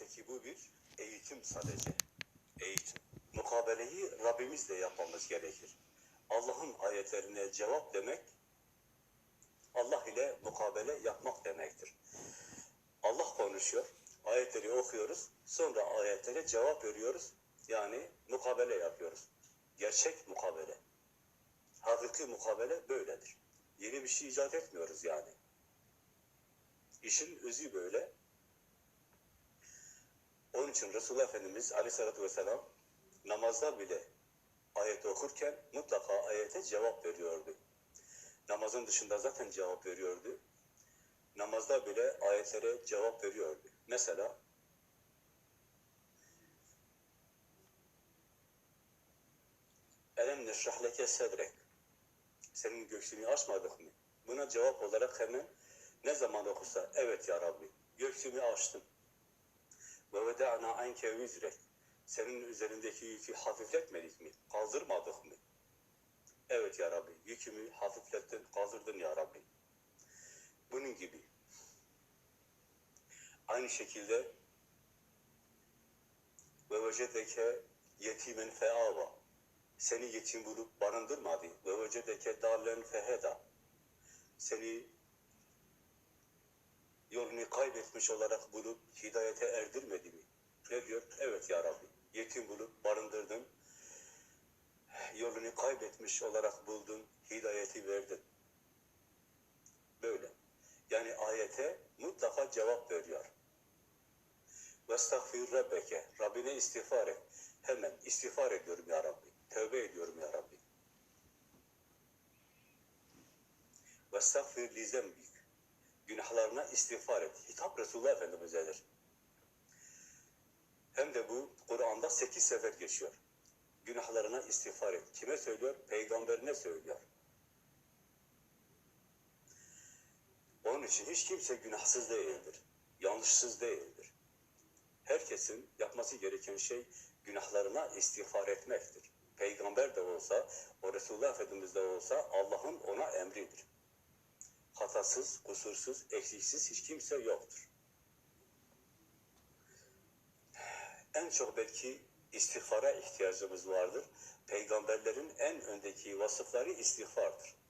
Elbette ki bu bir eğitim sadece. Eğitim. Mukabeleyi Rabbimizle yapmamız gerekir. Allah'ın ayetlerine cevap demek, Allah ile mukabele yapmak demektir. Allah konuşuyor, ayetleri okuyoruz, sonra ayetlere cevap veriyoruz. Yani mukabele yapıyoruz. Gerçek mukabele. Hakiki mukabele böyledir. Yeni bir şey icat etmiyoruz yani. İşin özü böyle. Onun için Resulullah Efendimiz Aleyhisselatü Vesselam namazda bile ayet okurken mutlaka ayete cevap veriyordu. Namazın dışında zaten cevap veriyordu. Namazda bile ayetlere cevap veriyordu. Mesela Elem neşrah leke sedrek Senin göğsünü açmadık mı? Buna cevap olarak hemen ne zaman okursa evet ya Rabbi göğsümü açtım. Ve veda'na anke vizrek senin üzerindeki yükü hafifletmedik mi? Kaldırmadık mı? Evet ya Rabbi, yükümü hafiflettin, kaldırdın ya Rabbi. Bunun gibi. Aynı şekilde ve vecedeke yetimen feava seni yetim bulup barındırmadı. Ve vecedeke darlen feheda seni yolunu kaybetmiş olarak bulup hidayete erdirmedi mi? Ne diyor? Evet ya Rabbi. Yetim bulup barındırdın. Yolunu kaybetmiş olarak buldun. Hidayeti verdin. Böyle. Yani ayete mutlaka cevap veriyor. Vestagfir Rabbeke. Rabbine istiğfar et. Hemen istiğfar ediyorum ya Rabbi. Tövbe ediyorum ya Rabbi. Vestagfir li zembik. Günahlarına istiğfar et. Hitap Resulullah Efendimiz'edir. Hem de bu Kur'an'da sekiz sefer geçiyor. Günahlarına istiğfar et. Kime söylüyor? Peygamberine söylüyor. Onun için hiç kimse günahsız değildir. Yanlışsız değildir. Herkesin yapması gereken şey günahlarına istiğfar etmektir. Peygamber de olsa, o Resulullah Efendimiz de olsa Allah'ın ona emridir. Hatasız, kusursuz, eksiksiz hiç kimse yoktur. en çok belki istiğfara ihtiyacımız vardır. Peygamberlerin en öndeki vasıfları istiğfardır.